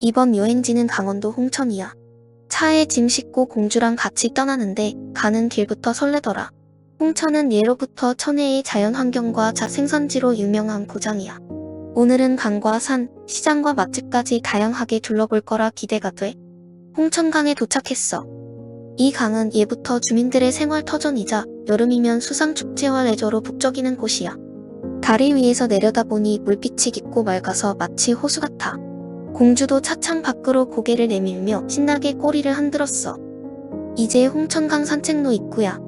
이번 여행지는 강원도 홍천이야. 차에 짐 싣고 공주랑 같이 떠나는데 가는 길부터 설레더라. 홍천은 예로부터 천혜의 자연 환경과 자생선지로 유명한 고장이야. 오늘은 강과 산, 시장과 맛집까지 다양하게 둘러볼 거라 기대가 돼. 홍천강에 도착했어. 이 강은 예부터 주민들의 생활 터전이자 여름이면 수상축제와 레저로 북적이는 곳이야. 다리 위에서 내려다보니 물빛이 깊고 맑아서 마치 호수 같아. 공주도 차창 밖으로 고개를 내밀며 신나게 꼬리를 흔들었어. 이제 홍천강 산책로 입구야.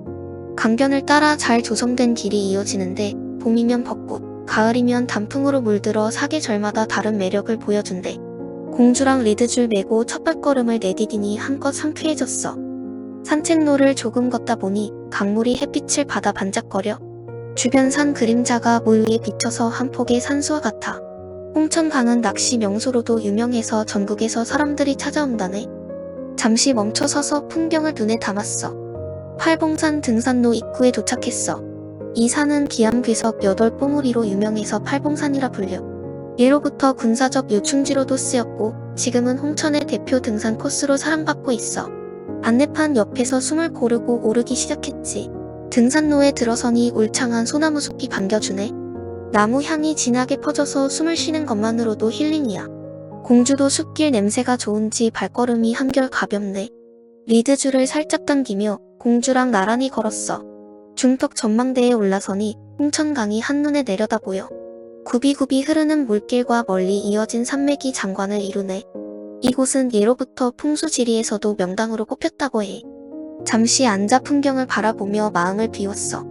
강변을 따라 잘 조성된 길이 이어지는데 봄이면 벚꽃, 가을이면 단풍으로 물들어 사계절마다 다른 매력을 보여준대. 공주랑 리드줄 메고 첫 발걸음을 내디디니 한껏 상쾌해졌어. 산책로를 조금 걷다 보니 강물이 햇빛을 받아 반짝거려. 주변 산 그림자가 물 위에 비쳐서 한 폭의 산수와 같아. 홍천강은 낚시 명소로도 유명해서 전국에서 사람들이 찾아온다네. 잠시 멈춰 서서 풍경을 눈에 담았어. 팔봉산 등산로 입구에 도착했어. 이 산은 기암괴석 여덟 뽀무리로 유명해서 팔봉산이라 불려. 예로부터 군사적 요충지로도 쓰였고 지금은 홍천의 대표 등산 코스로 사랑받고 있어. 안내판 옆에서 숨을 고르고 오르기 시작했지. 등산로에 들어서니 울창한 소나무 숲이 반겨주네. 나무 향이 진하게 퍼져서 숨을 쉬는 것만으로도 힐링이야. 공주도 숲길 냄새가 좋은지 발걸음이 한결 가볍네. 리드줄을 살짝 당기며 공주랑 나란히 걸었어. 중턱 전망대에 올라서니 홍천강이 한눈에 내려다 보여. 굽이굽이 흐르는 물길과 멀리 이어진 산맥이 장관을 이루네. 이곳은 예로부터 풍수지리에서도 명당으로 꼽혔다고 해. 잠시 앉아 풍경을 바라보며 마음을 비웠어.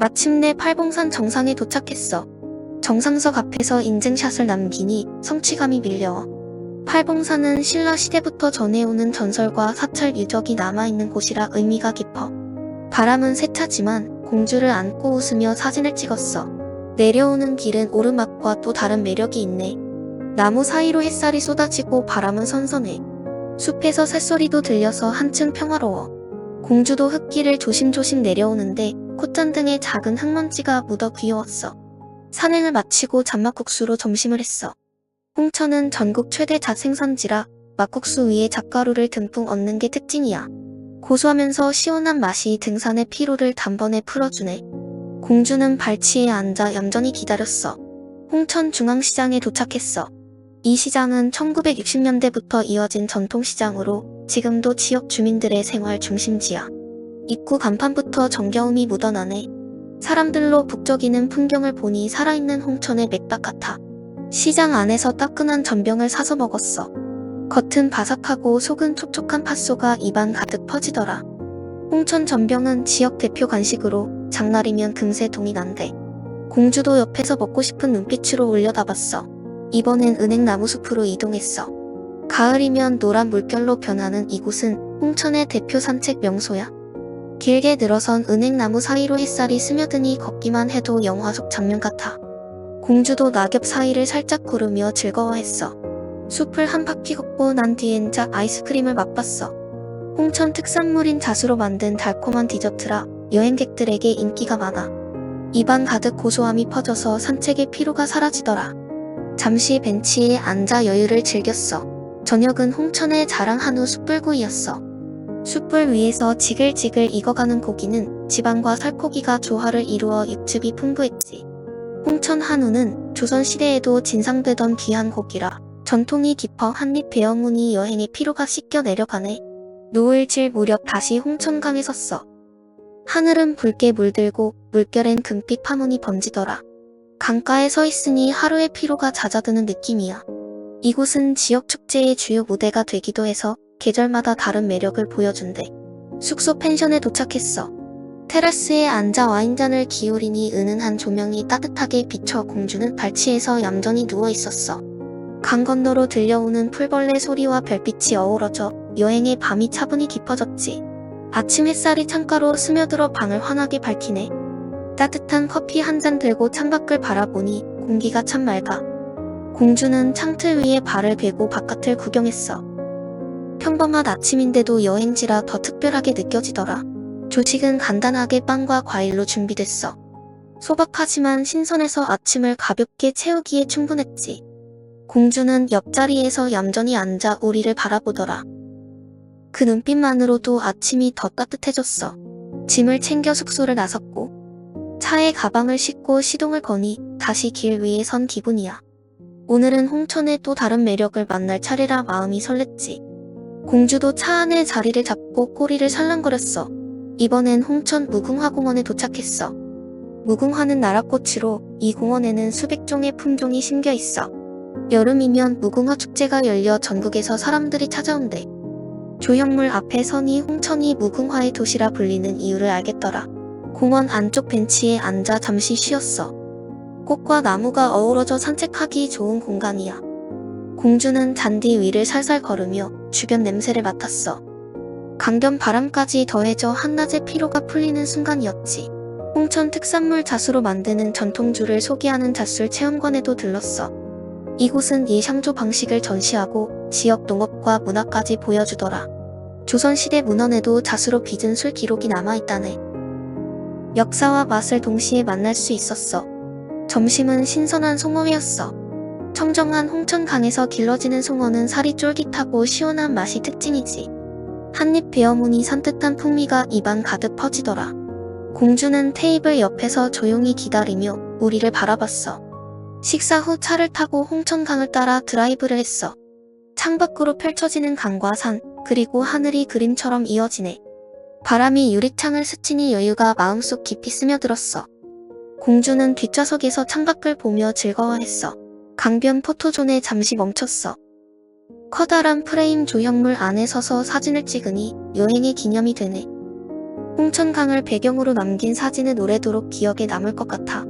마침내 팔봉산 정상에 도착했어. 정상석 앞에서 인증샷을 남기니 성취감이 밀려와. 팔봉산은 신라 시대부터 전해오는 전설과 사찰 유적이 남아있는 곳이라 의미가 깊어. 바람은 세차지만 공주를 안고 웃으며 사진을 찍었어. 내려오는 길은 오르막과 또 다른 매력이 있네. 나무 사이로 햇살이 쏟아지고 바람은 선선해. 숲에서 새소리도 들려서 한층 평화로워. 공주도 흙길을 조심조심 내려오는데 콧잔등에 작은 흙먼지가 묻어 귀여웠어. 산행을 마치고 잡막국수로 점심을 했어. 홍천은 전국 최대 잣생선지라 막국수 위에 잣가루를 듬뿍 얹는 게 특징이야. 고소하면서 시원한 맛이 등산의 피로를 단번에 풀어주네. 공주는 발치에 앉아 얌전히 기다렸어. 홍천 중앙시장에 도착했어. 이 시장은 1960년대부터 이어진 전통시장으로 지금도 지역 주민들의 생활 중심지야. 입구 간판부터 정겨움이 묻어나네. 사람들로 북적이는 풍경을 보니 살아있는 홍천의 맥박 같아. 시장 안에서 따끈한 전병을 사서 먹었어. 겉은 바삭하고 속은 촉촉한 팥소가 입안 가득 퍼지더라. 홍천 전병은 지역 대표 간식으로 장날이면 금세 동이 난대. 공주도 옆에서 먹고 싶은 눈빛으로 올려다봤어. 이번엔 은행나무 숲으로 이동했어. 가을이면 노란 물결로 변하는 이곳은 홍천의 대표 산책 명소야. 길게 늘어선 은행나무 사이로 햇살이 스며드니 걷기만 해도 영화 속 장면 같아. 공주도 낙엽 사이를 살짝 구르며 즐거워했어. 숲을 한 바퀴 걷고 난 뒤엔 자 아이스크림을 맛봤어. 홍천 특산물인 잣으로 만든 달콤한 디저트라 여행객들에게 인기가 많아. 입안 가득 고소함이 퍼져서 산책의 피로가 사라지더라. 잠시 벤치에 앉아 여유를 즐겼어. 저녁은 홍천의 자랑 한우 숯불구이였어. 숯불 위에서 지글지글 익어가는 고기는 지방과 살코기가 조화를 이루어 육즙이 풍부했지. 홍천 한우는 조선시대에도 진상되던 귀한 고기라 전통이 깊어 한입 베어무니 여행의 피로가 씻겨 내려가네. 노을 질 무렵 다시 홍천강에 섰어. 하늘은 붉게 물들고 물결엔 금빛 파문이 번지더라. 강가에 서 있으니 하루의 피로가 잦아드는 느낌이야. 이곳은 지역 축제의 주요 무대가 되기도 해서 계절마다 다른 매력을 보여준대. 숙소 펜션에 도착했어. 테라스에 앉아 와인잔을 기울이니 은은한 조명이 따뜻하게 비춰 공주는 발치에서 얌전히 누워 있었어. 강 건너로 들려오는 풀벌레 소리와 별빛이 어우러져 여행의 밤이 차분히 깊어졌지. 아침 햇살이 창가로 스며들어 방을 환하게 밝히네. 따뜻한 커피 한 잔 들고 창밖을 바라보니 공기가 참 맑아. 공주는 창틀 위에 발을 베고 바깥을 구경했어. 평범한 아침인데도 여행지라 더 특별하게 느껴지더라. 조식은 간단하게 빵과 과일로 준비됐어. 소박하지만 신선해서 아침을 가볍게 채우기에 충분했지. 공주는 옆자리에서 얌전히 앉아 우리를 바라보더라. 그 눈빛만으로도 아침이 더 따뜻해졌어. 짐을 챙겨 숙소를 나섰고 차에 가방을 싣고 시동을 거니 다시 길 위에 선 기분이야. 오늘은 홍천의 또 다른 매력을 만날 차례라 마음이 설렜지. 공주도 차 안에 자리를 잡고 꼬리를 살랑거렸어. 이번엔 홍천 무궁화공원에 도착했어. 무궁화는 나라꽃으로 이 공원에는 수백 종의 품종이 심겨 있어. 여름이면 무궁화 축제가 열려 전국에서 사람들이 찾아온대. 조형물 앞에 서니 홍천이 무궁화의 도시라 불리는 이유를 알겠더라. 공원 안쪽 벤치에 앉아 잠시 쉬었어. 꽃과 나무가 어우러져 산책하기 좋은 공간이야. 공주는 잔디 위를 살살 걸으며 주변 냄새를 맡았어. 강변 바람까지 더해져 한낮의 피로가 풀리는 순간이었지. 홍천 특산물 자수로 만드는 전통주를 소개하는 자술 체험관에도 들렀어. 이곳은 예상조 방식을 전시하고 지역 농업과 문화까지 보여주더라. 조선시대 문헌에도 자수로 빚은 술 기록이 남아있다네. 역사와 맛을 동시에 만날 수 있었어. 점심은 신선한 송어회였어. 청정한 홍천강에서 길러지는 송어는 살이 쫄깃하고 시원한 맛이 특징이지. 한입 베어무니 산뜻한 풍미가 입안 가득 퍼지더라. 공주는 테이블 옆에서 조용히 기다리며 우리를 바라봤어. 식사 후 차를 타고 홍천강을 따라 드라이브를 했어. 창밖으로 펼쳐지는 강과 산, 그리고 하늘이 그림처럼 이어지네. 바람이 유리창을 스치니 여유가 마음속 깊이 스며들었어. 공주는 뒷좌석에서 창밖을 보며 즐거워했어. 강변 포토존에 잠시 멈췄어. 커다란 프레임 조형물 안에 서서 사진을 찍으니 여행의 기념이 되네. 홍천강을 배경으로 남긴 사진은 오래도록 기억에 남을 것 같아.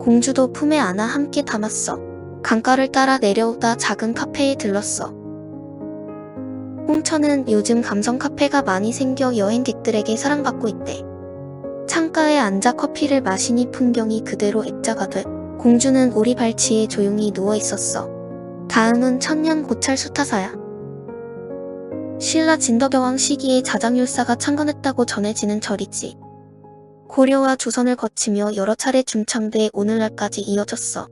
공주도 품에 안아 함께 담았어. 강가를 따라 내려오다 작은 카페에 들렀어. 홍천은 요즘 감성 카페가 많이 생겨 여행객들에게 사랑받고 있대. 창가에 앉아 커피를 마시니 풍경이 그대로 액자가 돼. 공주는 오리 발치에 조용히 누워 있었어. 다음은 천년 고찰 수타사야. 신라 진덕여왕 시기에 자장율사가 창건했다고 전해지는 절이지. 고려와 조선을 거치며 여러 차례 중창돼 오늘날까지 이어졌어.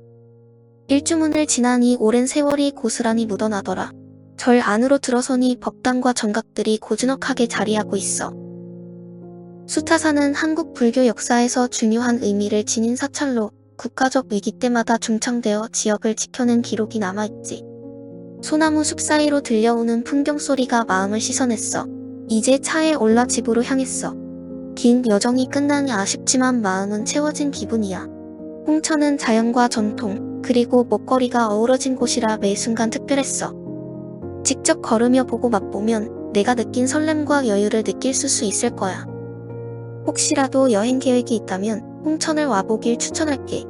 일주문을 지나니 오랜 세월이 고스란히 묻어나더라. 절 안으로 들어서니 법당과 정각들이 고즈넉하게 자리하고 있어. 수타사는 한국 불교 역사에서 중요한 의미를 지닌 사찰로 국가적 위기 때마다 중창되어 지역을 지켜낸 기록이 남아있지. 소나무 숲 사이로 들려오는 풍경 소리가 마음을 씻어냈어. 이제 차에 올라 집으로 향했어. 긴 여정이 끝나니 아쉽지만 마음은 채워진 기분이야. 홍천은 자연과 전통, 그리고 먹거리가 어우러진 곳이라 매 순간 특별했어. 직접 걸으며 보고 맛보면 내가 느낀 설렘과 여유를 느낄 수 있을 거야. 혹시라도 여행 계획이 있다면 홍천을 와보길 추천할게.